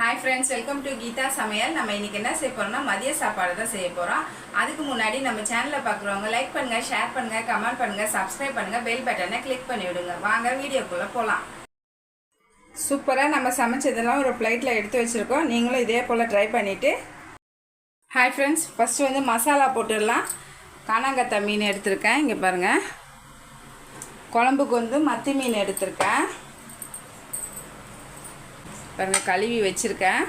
Hi friends welcome to Geetha சமையல் நம்ம இன்றைக்கி என்ன செய்ய போகிறோம்னா மதிய சாப்பாடு தான் செய்ய போகிறோம் அதுக்கு முன்னாடி நம்ம சேனலை பார்க்குறவங்க லைக் பண்ணுங்கள் ஷேர் பண்ணுங்கள் கமெண்ட் பண்ணுங்கள் சப்ஸ்கிரைப் பண்ணுங்கள் பெல் பட்டனை கிளிக் பண்ணி விடுங்க. வாங்க வீடியோக்குள்ளே போகலாம் சூப்பராக நம்ம சமைச்சதெல்லாம் ஒரு பிளேட்டில் எடுத்து வச்சுருக்கோம். நீங்களும் இதே போல் ட்ரை பண்ணிவிட்டு ஹாய் ஃப்ரெண்ட்ஸ் ஃபஸ்ட்டு வந்து மசாலா போட்டுடலாம். காணாங்கத்தா மீன் எடுத்திருக்கேன். இங்கே பாருங்கள் குழம்புக்கு வந்து மத்தி மீன் எடுத்திருக்கேன். பாருங்கள் கழுவி வச்சுருக்கேன்.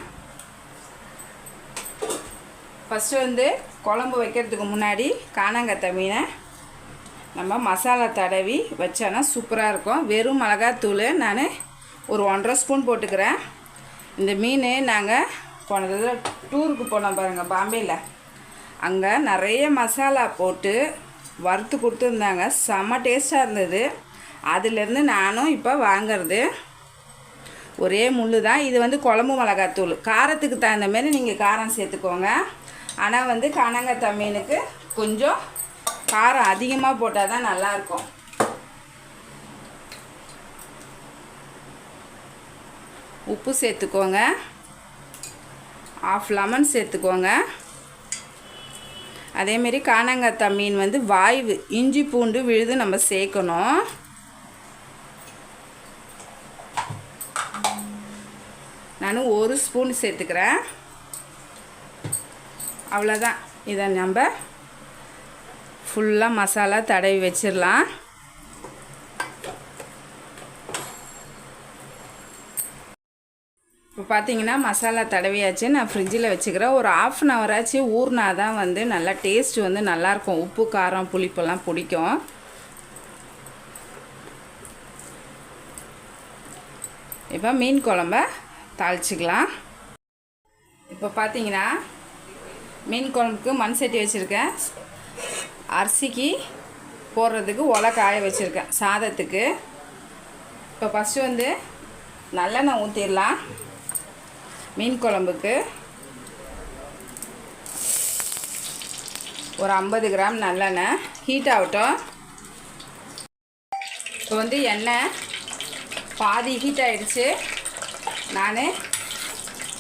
ஃபஸ்ட்டு வந்து குழம்பு வைக்கிறதுக்கு முன்னாடி காணாங்கத்தை மீனை நம்ம மசாலா தடவி வச்சோன்னா சூப்பராக இருக்கும். வெறும் மிளகாத்தூள் நான் ஒரு ஒன்றரை ஸ்பூன் போட்டுக்கிறேன். இந்த மீன் நாங்கள் போன தடவை டூருக்கு போனோம் பாருங்கள் பாம்பேயில் அங்கே நிறைய மசாலா போட்டு வறுத்து கொடுத்துருந்தாங்க. செம்ம டேஸ்ட்டாக இருந்தது. அதுலேருந்து நானும் இப்போ வாங்குறது. ஒரே முள் தான் இது வந்து குழம்பு மிளகாத்தூள். காரத்துக்கு தகுந்த மாதிரி நீங்கள் காரம் சேர்த்துக்கோங்க. ஆனால் வந்து கனங்கத்தா மீனுக்கு கொஞ்சம் காரம் அதிகமாக போட்டால் தான் நல்லாயிருக்கும். உப்பு சேர்த்துக்கோங்க. ஆஃப் லெமன் சேர்த்துக்கோங்க. அதேமாரி காணாங்கத்தா மீன் வந்து வாய்வு இஞ்சி பூண்டு விழுது நம்ம சேர்க்கணும். நான் ஒரு ஸ்பூன் சேர்த்துக்கிறேன். அவ்வளோதான் இதை நம்ம ஃபுல்லாக மசாலா தடவி வச்சிடலாம். இப்போ பார்த்தீங்கன்னா மசாலா தடவியாச்சு. நான் ஃப்ரிட்ஜில் வச்சுக்கிறேன் ஒரு ஆஃப் அன் ஹவராச்சு ஊறினா தான் வந்து நல்லா டேஸ்ட் வந்து நல்லாயிருக்கும். உப்பு காரம் புளிப்பெல்லாம் பிடிக்கும். இப்போ மீன் குழம்ப தாளிச்சிக்கலாம். இப்போ பார்த்தீங்கன்னா மீன் குழம்புக்கு மண் சட்டி வச்சுருக்கேன். அரிசிக்கு போடுறதுக்கு ஒலை காய வச்சுருக்கேன் சாதத்துக்கு. இப்போ ஃபஸ்ட்டு வந்து நல்லெண்ணெய் ஊற்றிடலாம் மீன் குழம்புக்கு ஒரு ஐம்பது கிராம் நல்லெண்ணெய். ஹீட் ஆகட்டும். இப்போ வந்து எண்ணெய் பாதி ஹீட் ஆகிடுச்சு நான்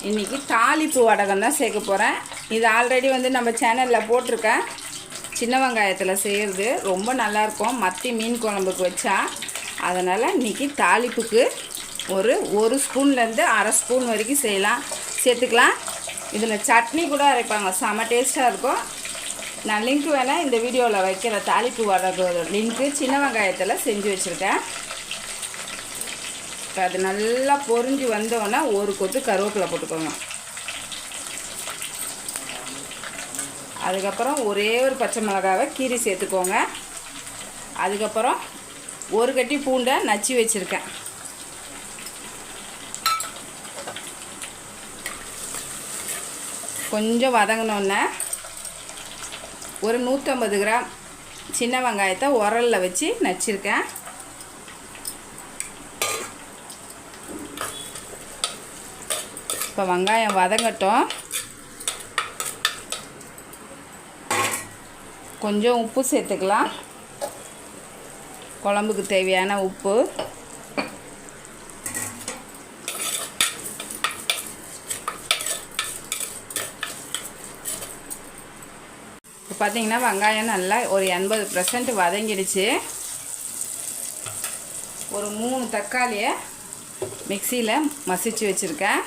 இன்றைக்கி தாளிப்பு வடகம் தான் சேர்க்க போகிறேன் இது ஆல்ரெடி வந்து நம்ம சேனலில் போட்டிருக்கேன். சின்ன வெங்காயத்தில் செய்கிறது ரொம்ப நல்லாயிருக்கும் மத்தி மீன் குழம்புக்கு வச்சா. அதனால் இன்றைக்கி தாளிப்புக்கு ஒரு ஒரு ஸ்பூன்லேருந்து அரை ஸ்பூன் வரைக்கும் செய்யலாம். சேர்த்துக்கலாம். இதில் சட்னி கூட அரைப்பாங்க. செம டேஸ்ட்டாக இருக்கும். நான் லிங்க் வேணால் இந்த வீடியோவில் வைக்கிற தாளிப்பு வடகோட லிங்க்கு சின்ன வெங்காயத்தில் செஞ்சு வச்சுருக்கேன். இப்போ அது நல்லா பொறிஞ்சு வந்தோன்னா ஒரு கொத்து கருவேப்பிலை போட்டுக்கோங்க. அதுக்கப்புறம் ஒரே ஒரு பச்சை மிளகாவை கீரி சேர்த்துக்கோங்க. அதுக்கப்புறம் ஒரு கட்டி பூண்டை நச்சு வச்சுருக்கேன். கொஞ்சம் வதங்கினோன்னே ஒரு நூற்றம்பது கிராம் சின்ன வெங்காயத்தை உரலில் வச்சு நச்சிருக்கேன். இப்போ வெங்காயம் வதங்கட்டும். கொஞ்சம் உப்பு சேர்த்துக்கலாம். குழம்புக்கு தேவையான உப்பு. இப்போ பார்த்தீங்கன்னா வெங்காயம் நல்லா ஒரு எண்பது பர்சன்ட் வதங்கிடுச்சு. ஒரு மூணு தக்காளியை மிக்சியில் மசிச்சு வச்சுருக்கேன்.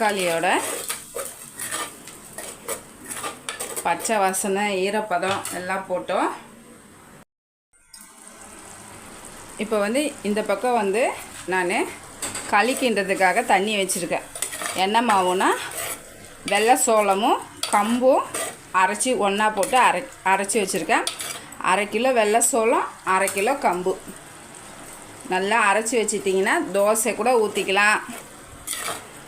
தக்காளியோட பச்சை வாசனை ஈரப்பதம் எல்லாம் போட்டோம். இப்போ வந்து இந்த பக்கம் வந்து நான் கலிக்கின்றதுக்காக தண்ணி வச்சுருக்கேன். என்ன மாவுனா வெள்ளை சோளமும் கம்பும் அரைச்சி ஒன்றா போட்டு அரை அரைச்சி வச்சுருக்கேன். அரை கிலோ வெள்ளை சோளம் அரை கிலோ கம்பு. நல்லா அரைச்சி வச்சிட்டிங்கன்னா தோசை கூட ஊற்றிக்கலாம்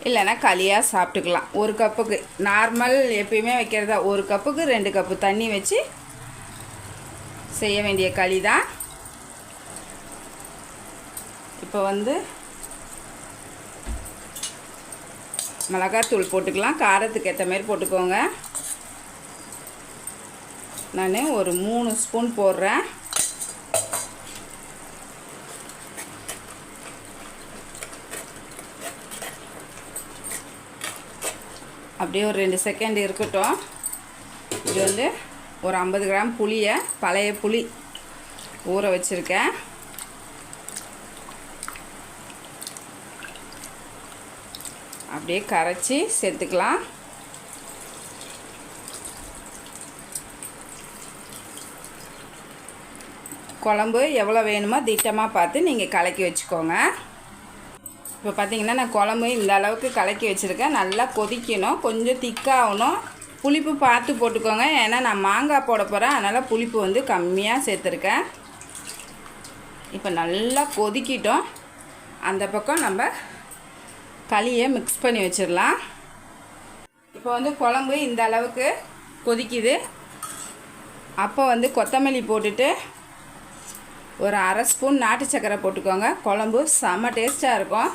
இல்லைன்னா களியாக சாப்பிட்டுக்கலாம். ஒரு கப்புக்கு நார்மல் எப்பயுமே வைக்கிறதா ஒரு கப்புக்கு ரெண்டு கப்பு தண்ணி வச்சு செய்ய வேண்டிய களி தான் இப்போ வந்து மிளகாத்தூள் போட்டுக்கலாம். காரத்துக்கு ஏற்ற மாதிரி போட்டுக்கோங்க. நான் ஒரு மூணு ஸ்பூன் போடுறேன். அப்படியே ஒரு ரெண்டு செகண்ட் இருக்கட்டும். இது வந்து ஒரு ஐம்பது கிராம் புளியை பழைய புளி ஊற வச்சுருக்கேன். அப்படியே கரைச்சி சேர்த்துக்கலாம். குழம்பு எவ்வளோ வேணுமோ திட்டமாக பார்த்து நீங்கள் கலக்கி வச்சுக்கோங்க. இப்போ பார்த்தீங்கன்னா நான் குழம்பு இந்த அளவுக்கு கலக்கி வச்சுருக்கேன். நல்லா கொதிக்கணும். கொஞ்சம் திக்காகணும். புளிப்பு பார்த்து போட்டுக்கோங்க. ஏன்னா நான் மாங்காய் போட போகிறேன் அதனால் புளிப்பு வந்து கம்மியாக சேர்த்துருக்கேன். இப்போ நல்லா கொதிக்கிட்டோம். அந்த பக்கம் நம்ம களியை மிக்ஸ் பண்ணி வச்சிடலாம். இப்போ வந்து குழம்பு இந்த அளவுக்கு கொதிக்குது. அப்போ வந்து கொத்தமல்லி போட்டுட்டு ஒரு அரை ஸ்பூன் நாட்டு சக்கரை போட்டுக்கோங்க. குழம்பு செம்ம டேஸ்ட்டாக இருக்கும்.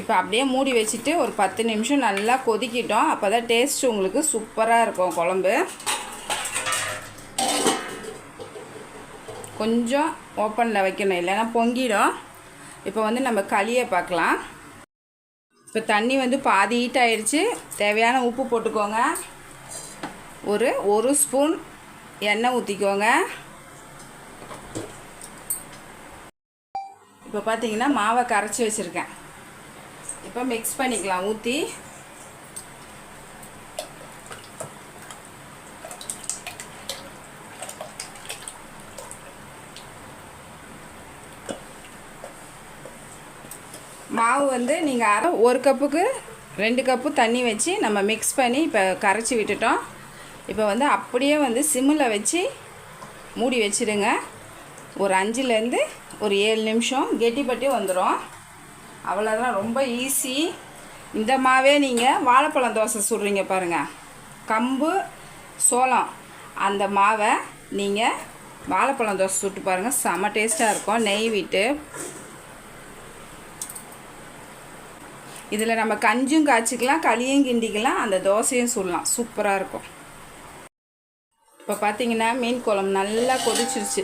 இப்போ அப்படியே மூடி வச்சுட்டு ஒரு பத்து நிமிஷம் நல்லா கொதிக்கிட்டோம். அப்போ தான் டேஸ்ட் உங்களுக்கு சூப்பராக இருக்கும் குழம்பு. கொஞ்சம் ஓப்பனில் வைக்கணும் இல்லைன்னா பொங்கிடும். இப்போ வந்து நம்ம களியை பார்க்கலாம். இப்போ தண்ணி வந்து பாதி ஹீட் ஆயிடுச்சு தேவையான உப்பு போட்டுக்கோங்க. ஒரு ஒரு ஸ்பூன் எண்ணெய் ஊற்றிக்கோங்க இப்போ பார்த்தீங்கன்னா மாவை கரைச்சி வச்சுருக்கேன். இப்போ மிக்ஸ் பண்ணிக்கலாம். ஊற்றி மாவு வந்து நீங்கள் அரை ஒரு கப்புக்கு ரெண்டு கப்பு தண்ணி வச்சு நம்ம மிக்ஸ் பண்ணி இப்போ கரைச்சி விட்டுட்டோம். இப்போ வந்து அப்படியே வந்து சிம்மில் வச்சு மூடி வச்சிடுங்க. ஒரு அஞ்சுலேருந்து ஒரு ஏழு நிமிஷம் கெட்டிப்பட்டி வந்துடும் அவ்வளோதான் ரொம்ப ஈஸி இந்த மாவே நீங்கள் வாழைப்பழம் தோசை சுடுறீங்க பாருங்கள் கம்பு சோளம் அந்த மாவை நீங்கள் வாழைப்பழம் தோசை சுட்டு பாருங்கள் செம்ம டேஸ்ட்டாக இருக்கும். நெய் விட்டு. இதில் நம்ம கஞ்சும் காய்ச்சிக்கலாம் களியும் கிண்டிக்கலாம் அந்த தோசையும் சுடலாம். சூப்பராக இருக்கும். இப்போ பார்த்தீங்கன்னா மீன் குழம்பு நல்லா கொதிச்சிருச்சு.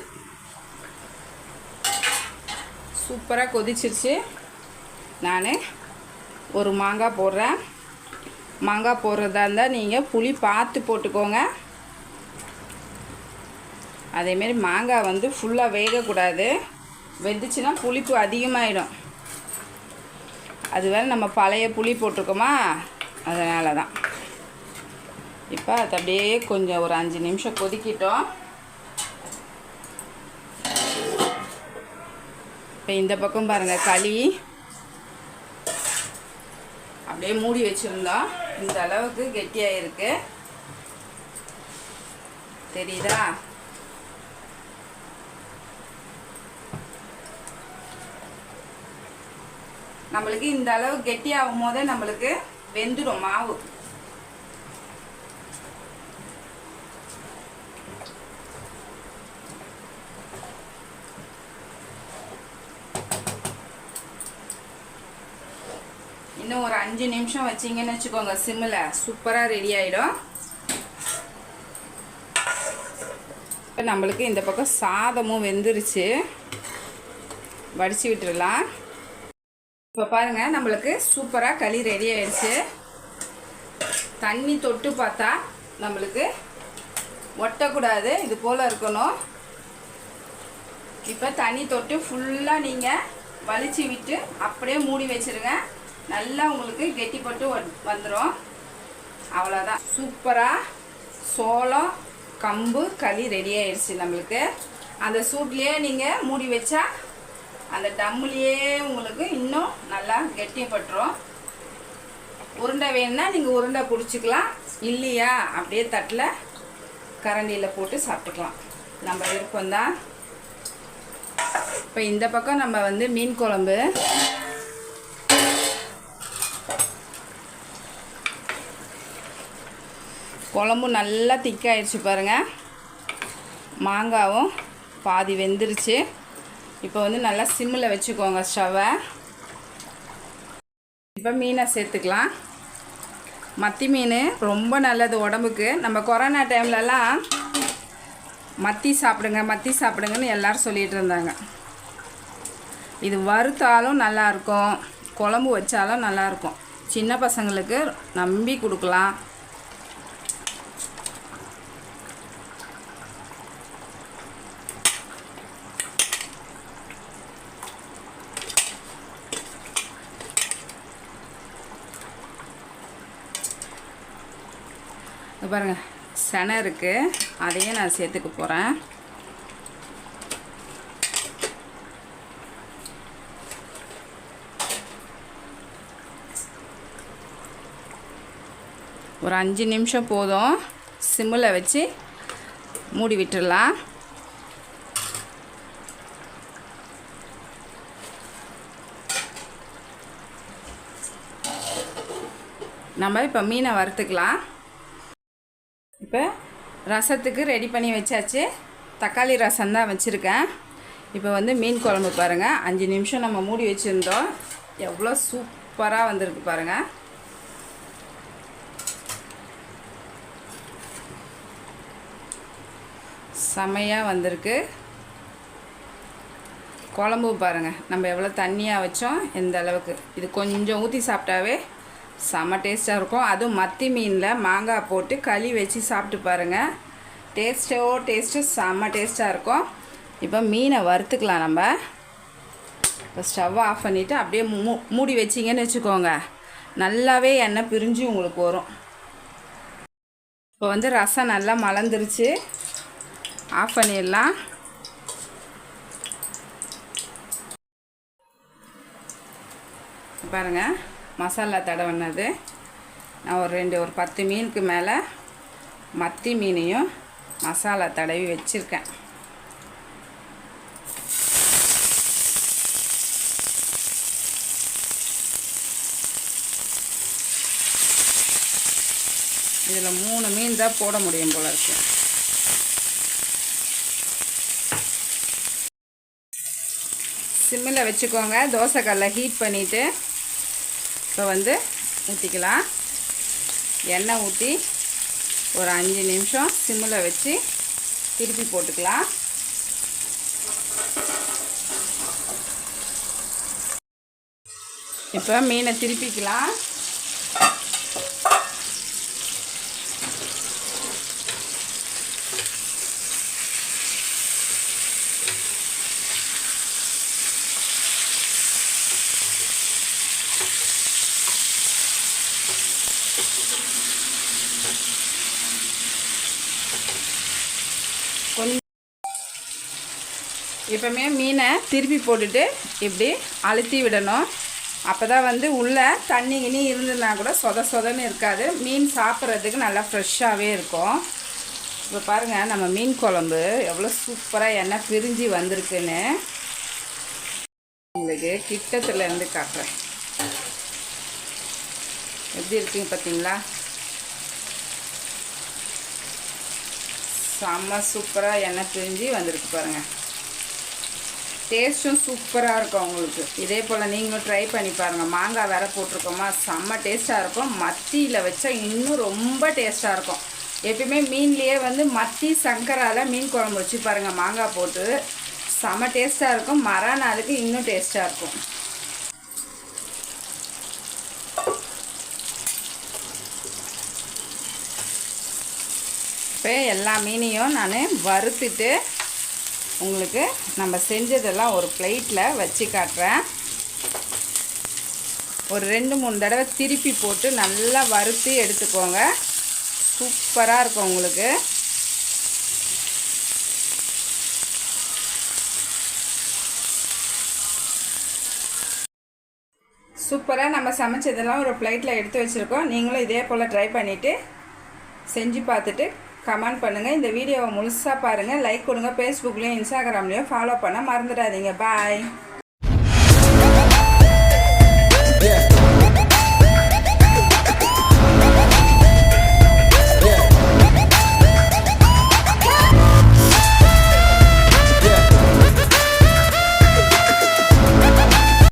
சூப்பராக கொதிச்சிருச்சு. நான் ஒரு மாங்காய் போடுறேன். மாங்காய் போடுறதா இருந்தால் நீங்கள் புளி பார்த்து போட்டுக்கோங்க. அதேமாரி மாங்காய் வந்து ஃபுல்லாக வேகக்கூடாது. வெந்துச்சுன்னா புளிப்பு அதிகமாகிடும் அது வேறு நம்ம பழைய புளி போட்டிருக்கோமா? அதனால தான் இப்போ அது அப்படியே கொஞ்சம் ஒரு அஞ்சு நிமிஷம் கொதிக்கிட்டோம். இப்போ இந்த பக்கம் பாருங்கள் களி. அப்படியே மூடி வச்சுருந்தோம். இந்த அளவுக்கு கெட்டியாக இருக்கு தெரியுதா? நம்மளுக்கு இந்த அளவு கெட்டியாகும் போதே நம்மளுக்கு வெந்துடும் மாவு. இன்னும் ஒரு அஞ்சு நிமிஷம் வச்சிங்கன்னு வச்சுக்கோங்க சிம்மில் சூப்பராக ரெடி ஆகிடும் இப்போ நம்மளுக்கு இந்த பக்கம் சாதமும் வெந்துருச்சு. வடித்து விட்டுடலாம் இப்போ பாருங்கள் நம்மளுக்கு சூப்பராக களி ரெடி ஆயிடுச்சு. தண்ணி தொட்டு பார்த்தா நம்மளுக்கு ஒட்டக்கூடாது இது போல் இருக்கணும். இப்போ தண்ணி தொட்டு ஃபுல்லாக நீங்கள் வலிச்சு விட்டு அப்படியே மூடி வச்சுருங்க. நல்லா உங்களுக்கு கெட்டிப்பட்டு வந்துடும் அவ்வளோதான் சூப்பராக சோளம் கம்பு களி ரெடி ஆயிடுச்சு நம்மளுக்கு. அந்த சூட்லேயே நீங்கள் மூடி வச்சா அந்த டம்முலேயே உங்களுக்கு இன்னும் நல்லா கெட்டிப்பட்டுரும். உருண்டை வேணும்னா நீங்கள் உருண்டை பிடிச்சிக்கலாம். இல்லையா அப்படியே தட்டில் கரண்டியில் போட்டு சாப்பிட்டுக்கலாம். நம்ம விருப்பம்தான். இப்போ இந்த பக்கம் நம்ம வந்து மீன் குழம்பு. குழம்பு நல்லா திக்காயிடுச்சு பாருங்கள் மாங்காவும் பாதி வெந்துருச்சு. இப்போ வந்து நல்லா சிம்மில் வச்சுக்கோங்க ஸ்டவ்வை. இப்போ மீனை சேர்த்துக்கலாம். மத்தி மீன் ரொம்ப நல்லது உடம்புக்கு. நம்ம கொரோனா டைம்லலாம் மத்தி சாப்பிடுங்க மத்தி சாப்பிடுங்கன்னு எல்லோரும் சொல்லிகிட்டு இருந்தாங்க. இது வறுத்தாலும் நல்லாயிருக்கும் குழம்பு வச்சாலும் நல்லாயிருக்கும் சின்ன பசங்களுக்கு நம்பி கொடுக்கலாம். இங்க பாருங்க செனை இருக்குது அதையும் நான் சேர்த்துக்க போகிறேன் ஒரு அஞ்சு நிமிஷம் போதும். சிம்மில் வச்சு மூடி விட்டுடலாம். நம்ம இப்போ மீனை வறுத்துக்கலாம். இப்போ ரசத்துக்கு ரெடி பண்ணி வச்சாச்சு. தக்காளி ரசம் தான் வச்சுருக்கேன். இப்போ வந்து மீன் குழம்பு பாருங்கள் அஞ்சு நிமிஷம் நம்ம மூடி வச்சுருந்தோம். எவ்வளோ சூப்பராக வந்திருக்கு பாருங்கள் செமையாக வந்திருக்கு. குழம்பு பாருங்கள் நம்ம எவ்வளோ தண்ணியாக வச்சோம். எந்த அளவுக்கு. இது கொஞ்சம் ஊற்றி சாப்பிட்டாவே செம்ம டேஸ்ட்டாக இருக்கும். அதுவும் மத்தி மீனில் மாங்காய் போட்டு களி வச்சு சாப்பிட்டு பாருங்கள் டேஸ்ட்டோ டேஸ்ட்டு செம்ம டேஸ்ட்டாக இருக்கும். இப்போ மீனை வறுத்துக்கலாம் நம்ம. இப்போ ஸ்டவ்வை ஆஃப் பண்ணிவிட்டு அப்படியே மூ மூடி வச்சிங்கன்னு வச்சுக்கோங்க. நல்லாவே எண்ணெய் பிரிஞ்சு உங்களுக்கு வரும். இப்போ வந்து ரசம் நல்லா மலர்ந்துருச்சு. ஆஃப் பண்ணிடலாம். பாருங்கள் மசாலா தடவினது நான் ஒரு ரெண்டு ஒரு பத்து மீனுக்கு மேலே மத்தி மீனையும் மசாலா தடவி வச்சுருக்கேன். இதில் மூணு மீன் தான் போட முடியும் போல இருக்கு. சிம்மில் வச்சுக்கோங்க. தோசைக்கல்லை ஹீட் பண்ணிவிட்டு இப்போ வந்து ஊற்றிக்கலாம் எண்ணெய் ஊற்றி ஒரு அஞ்சு நிமிஷம் சிம்மில் வச்சு திருப்பி போட்டுக்கலாம். இப்போ மீனை திருப்பிக்கலாம். கொஞ்சம் எப்பவுமே மீனை திருப்பி போட்டுட்டு இப்படி அழுத்தி விடணும். அப்போ தான் வந்து உள்ளே தண்ணி கிண்ணி இருந்ததுனா கூட சொத சொதன்னு இருக்காது. மீன் சாப்பிட்றதுக்கு நல்லா ஃப்ரெஷ்ஷாகவே இருக்கும். இப்போ பாருங்கள் நம்ம மீன் குழம்பு எவ்வளோ சூப்பராக எண்ணெய் பிரிஞ்சு வந்திருக்குன்னு. உங்களுக்கு கிட்டத்துலேருந்து காட்டுறேன். எப்படி இருக்குங்க பார்த்தீங்களா செம்ம சூப்பராக எண்ணெய் பிரிஞ்சு வந்திருக்கு பாருங்கள் டேஸ்ட்டும் சூப்பராக இருக்கும் உங்களுக்கு. இதே போல் நீங்களும் ட்ரை பண்ணி பாருங்கள் மாங்காய் வேற போட்டிருக்கோமா? செம்ம டேஸ்ட்டாக இருக்கும். மத்தியில் வச்சா இன்னும் ரொம்ப டேஸ்ட்டாக இருக்கும். எப்பயுமே மீன்லேயே வந்து மத்தி சங்கரால் மீன் குழம்பு வச்சு பாருங்கள் மாங்காய் போட்டு. செம்ம டேஸ்ட்டாக இருக்கும். மறுநாளுக்கு இன்னும் டேஸ்ட்டாக இருக்கும். இப்போ எல்லா மீனையும் நான் வறுத்துட்டு உங்களுக்கு நம்ம செஞ்சதெல்லாம் ஒரு பிளேட்டில் வச்சு காட்டுறேன். ஒரு ரெண்டு மூணு தடவை திருப்பி போட்டு நல்லா வறுத்து எடுத்துக்கோங்க. சூப்பராக இருக்கும் உங்களுக்கு. சூப்பராக நம்ம சமைச்சதெல்லாம் ஒரு பிளேட்டில் எடுத்து வச்சுருக்கோம். நீங்களும் இதே போல் ட்ரை பண்ணிவிட்டு செஞ்சு பார்த்துட்டு கமெண்ட் பண்ணுங்கள் இந்த வீடியோவை முழுசாக பாருங்கள் லைக் கொடுங்க. ஃபேஸ்புக்லேயும் இன்ஸ்டாகிராம்லேயும் ஃபாலோ பண்ண மறந்துடாதீங்க. பாய்